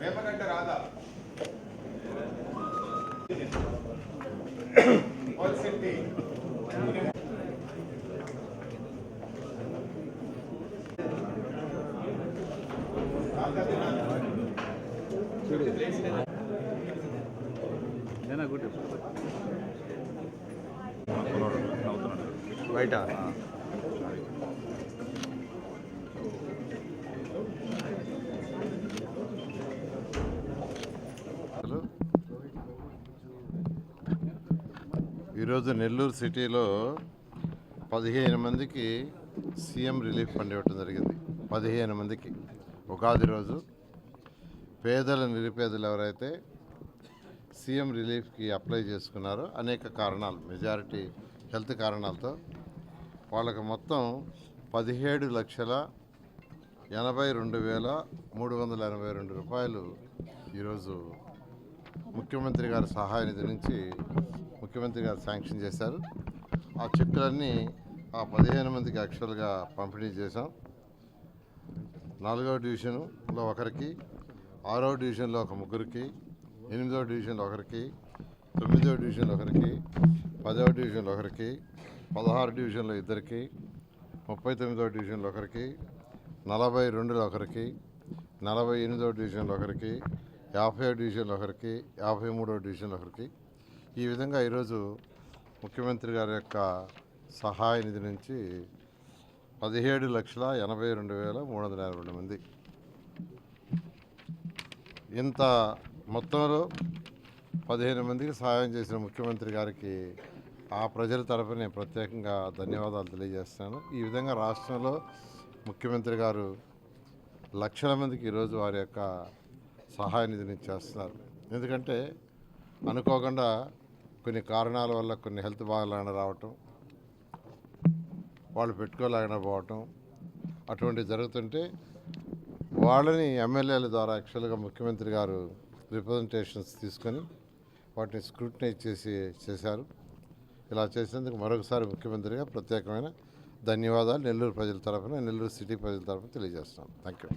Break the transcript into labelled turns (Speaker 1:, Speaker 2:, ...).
Speaker 1: వేపగంట రాదా సిటీ
Speaker 2: బయట.
Speaker 3: ఈరోజు నెల్లూరు సిటీలో పదిహేను మందికి సీఎం రిలీఫ్ ఫండ్ ఇవ్వటం జరిగింది. పదిహేను మందికి. ఉగాది రోజు పేదల నిరుపేదలు ఎవరైతే సీఎం రిలీఫ్కి అప్లై చేసుకున్నారో అనేక కారణాలు మెజారిటీ హెల్త్ కారణాలతో వాళ్ళకి మొత్తం పదిహేడు లక్షల ఎనభై రెండు వేల మూడు వందల ఎనభై రెండు రూపాయలు ఈరోజు ముఖ్యమంత్రి గారి సహాయ నిధి నుంచి ముఖ్యమంత్రి గారు శాంక్షన్ చేశారు. ఆ చెక్కులన్నీ ఆ పదిహేను మందికి యాక్చువల్గా పంపిణీ చేశాం. నాలుగవ డివిజన్లో ఒకరికి ఆరో డివిజన్లో ఒక ముగ్గురికి ఎనిమిదవ డివిజన్లో ఒకరికి తొమ్మిదవ డివిజన్లో ఒకరికి పదవ డివిజన్లో ఒకరికి పదహారు డివిజన్లో ఇద్దరికి ముప్పై తొమ్మిదవ డివిజన్లో ఒకరికి నలభై రెండులో ఒకరికి నలభై ఎనిమిదవ డివిజన్లో ఒకరికి యాభై డివిజన్లో ఒకరికి యాభై మూడవ డివిజన్లో ఒకరికి. ఈ విధంగా ఈరోజు ముఖ్యమంత్రి గారి యొక్క సహాయ నిధి నుంచి పదిహేడు లక్షల ఎనభై రెండు వేల మూడు వందల యాభై రెండు మంది. ఇంత మొత్తంలో పదిహేను మందికి సహాయం చేసిన ముఖ్యమంత్రి గారికి ఆ ప్రజల తరపున నేను ప్రత్యేకంగా ధన్యవాదాలు తెలియజేస్తున్నాను. ఈ విధంగా రాష్ట్రంలో ముఖ్యమంత్రి గారు లక్షల మందికి ఈరోజు వారి యొక్క సహాయ నిధిని చేస్తున్నారు. ఎందుకంటే అనుకోకుండా కొన్ని కారణాల వల్ల కొన్ని హెల్త్ బాగాలేకుండా రావటం వాళ్ళు పెట్టుకోలేకుండా పోవటం అటువంటివి జరుగుతుంటే వాళ్ళని ఎమ్మెల్యేల ద్వారా యాక్చువల్గా ముఖ్యమంత్రి గారు రిప్రజెంటేషన్స్ తీసుకొని వాటిని స్క్రూటినైజ్ చేసి చేశారు. ఇలా చేసేందుకు మరొకసారి ముఖ్యమంత్రిగా ప్రత్యేకమైన ధన్యవాదాలు. నెల్లూరు ప్రజల తరఫున నెల్లూరు సిటీ ప్రజల తరఫున తెలియజేస్తున్నాను థ్యాంక్ యూ